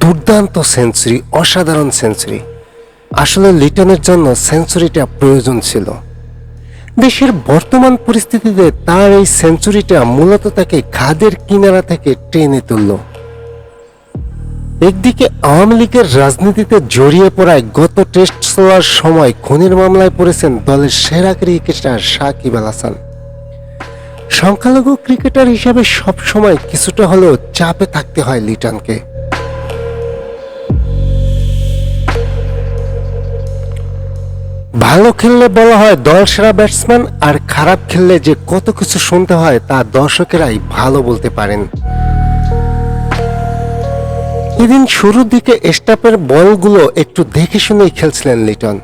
দুর্দান্ত সেঞ্চুরি, অসাধারণ সেঞ্চুরি। আসলে লিটনের জন্য সেঞ্চুরিটা প্রয়োজন ছিল। দেশের বর্তমান পরিস্থিতিতে তার এই সেঞ্চুরিটা মূলত তাকে খাদের কিনারা থেকে টেনে তুলল। একদিকে আওয়ামী লীগের রাজনীতিতে জড়িয়ে পড়ায় গত টেস্ট চলার সময় খুনের মামলায় পড়েছেন দলের সেরা ক্রিকেটার সাকিব আল হাসান। সংখ্যালঘু ক্রিকেটার হিসেবে সবসময় কিছুটা হলেও চাপে থাকতে হয় লিটনকে। ভালো খেললে বলা হয় দল সেরা ব্যাটসম্যান আর খারাপ খেললে যে কত কিছু শুনতে হয় তা দর্শকেরাই ভালো বলতে পারেন। এদিন শুরুর দিকে স্টাপের বলগুলো একটু দেখে শুনেই খেলছিলেন লিটন।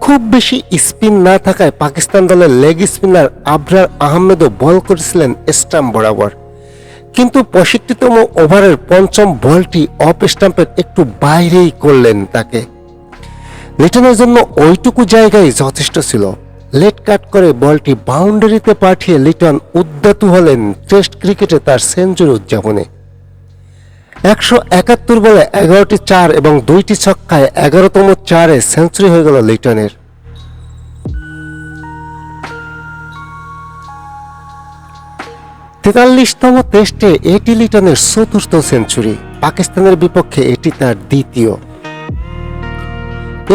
খুব বেশি স্পিন না থাকায় পাকিস্তান দলের লেগ স্পিনার আবরার আহমেদও বল করেছিলেন স্টাম্প বরাবর। কিন্তু পঁয়ষট্টিতম ওভারের পঞ্চম বলটি অফ স্টাম্পের একটু বাইরেই করলেন তাকে। লিটনের জন্য ওইটুকু জায়গায় যথেষ্ট ছিল। লেট কাট করে বলটি বাউন্ডারিতে পাঠিয়ে লিটন উদ্যাতু হলেন টেস্ট ক্রিকেটে তার সেঞ্চুরি উদযাপনে। একশো একাত্তর বলে এগারোটি চার এবং দুইটি ছক্কায় এগারোতম চারে সেঞ্চুরি হয়ে গেল লিটনের তেতাল্লিশতম টেস্টে এটি লিটনের চতুর্থ সেঞ্চুরি পাকিস্তানের বিপক্ষে এটি তার দ্বিতীয়।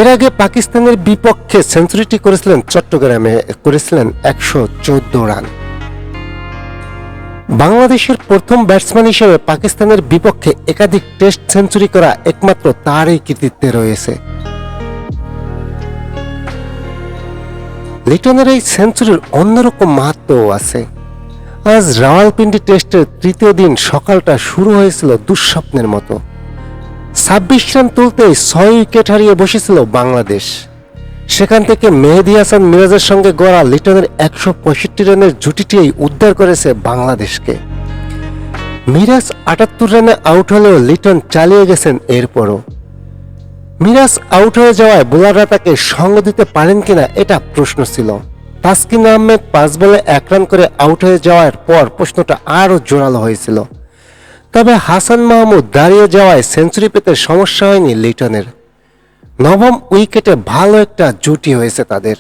এর আগে পাকিস্তানের বিপক্ষে সেঞ্চুরিটি করেছিলেন চট্টগ্রামে, করেছিলেন একশো চোদ্দ রান। বাংলাদেশের প্রথম ব্যাটসম্যান হিসেবে পাকিস্তানের বিপক্ষে একাধিক টেস্ট সেঞ্চুরি করা একমাত্র তারই কৃতিত্বে রয়েছে। লিটনের এই সেঞ্চুরির অন্যরকম মাহাত্মও আছে। আজ রাওয়ালপিন্ডি টেস্টের তৃতীয় দিন সকালটা শুরু হয়েছিল দুঃস্বপ্নের মতো। ছাব্বিশ রান তুলতেই ছয় উইকেট হারিয়ে বসেছিল বাংলাদেশ। সেখান থেকে মেহেদি হাসান মিরাজের সঙ্গে গড়া লিটনের একশো পঁয়ষট্টি রানের জুটিটিই উদ্ধার করেছে বাংলাদেশকে। মিরাজ আটাত্তর রানে আউট হলেও লিটন চালিয়ে গেছেন এরপরও। মিরাজ আউট হয়ে যাওয়ায় বোলাররা তাকে সঙ্গ দিতে পারেন কিনা এটা প্রশ্ন ছিল। তাসকিন আহমেদ পাঁচ বলে এক রান করে আউট হয়ে যাওয়ার পর প্রশ্নটা আরও জোরালো হয়েছিল। তবে হাসান মাহমুদ দাঁড়িয়ে যাওয়ায় সেঞ্চুরি পেতে সমস্যা হয়নি লিটনের। নবম উইকেটে ভালো একটা জুটি হয়েছে তাদের।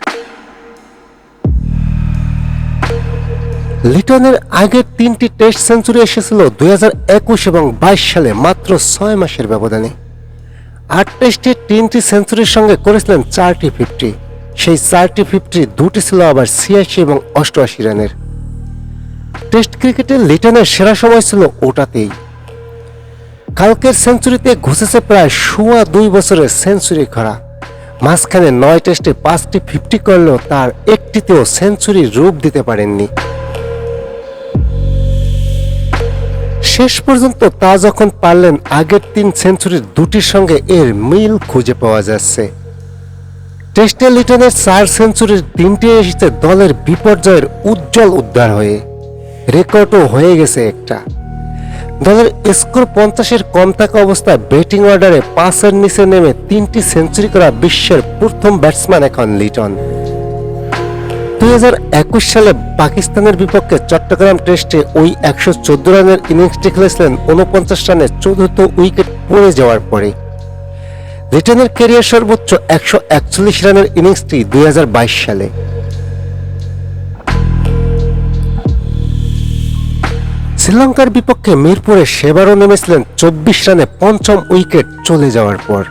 লিটনের আগের তিনটি টেস্ট সেঞ্চুরি এসেছিল দুই হাজার একুশ এবং বাইশ সালে মাত্র ছয় মাসের ব্যবধানে। আট টেস্টে তিনটি সেঞ্চুরির সঙ্গে করেছিলেন চারটি ফিফটি। সেই চারটি ফিফটি, দুটি ছিল আবার ছিয়াশি এবং অষ্টআশি রানের। টেস্ট ক্রিকেটে লিটনের সেরা সময় ছিল ওটাতেই। কালকের সেঞ্চুরিতে ঘুষেছে প্রায় সোয়া দুই বছরের সেঞ্চুরি খরা মাঝখানে নয় টেস্টে পাঁচটি ফিফটি করলেও তার একটিতেও সেঞ্চুরির রূপ দিতে পারেননি। শেষ পর্যন্ত তা যখন পারলেন, আগের তিন সেঞ্চুরির দুটির সঙ্গে এর মিল খুঁজে পাওয়া যাচ্ছে। টেস্টে লিটনের চার সেঞ্চুরির তিনটি এসেছে দলের বিপর্যয়ের উজ্জ্বল উদ্ধার হয়ে। রেকর্ডও হয়ে গেছে একটা। দলের স্কোর পঞ্চাশের কম থাকা অবস্থায় ব্যাটিং অর্ডারে পাঁচের নিচে নেমে তিনটি সেঞ্চুরি করা বিশ্বের প্রথম ব্যাটসম্যান এখন লিটন। দুই হাজার একুশ সালে পাকিস্তানের বিপক্ষে চট্টগ্রাম টেস্টে ওই একশো চোদ্দ রানের ইনিংসটি খেলেছিলেন উনপঞ্চাশ রানে চতুর্থ উইকেট পড়ে যাওয়ার পরে। লিটনের ক্যারিয়ার সর্বোচ্চ একশো একচল্লিশ রানের ইনিংসটি দুই হাজার বাইশ সালে। শ্রীলঙ্কার বিপক্ষে মিরপুরে সেবারও নেমেছিলেন চব্বিশ রানে পঞ্চম উইকেট চলে যাওয়ার পর।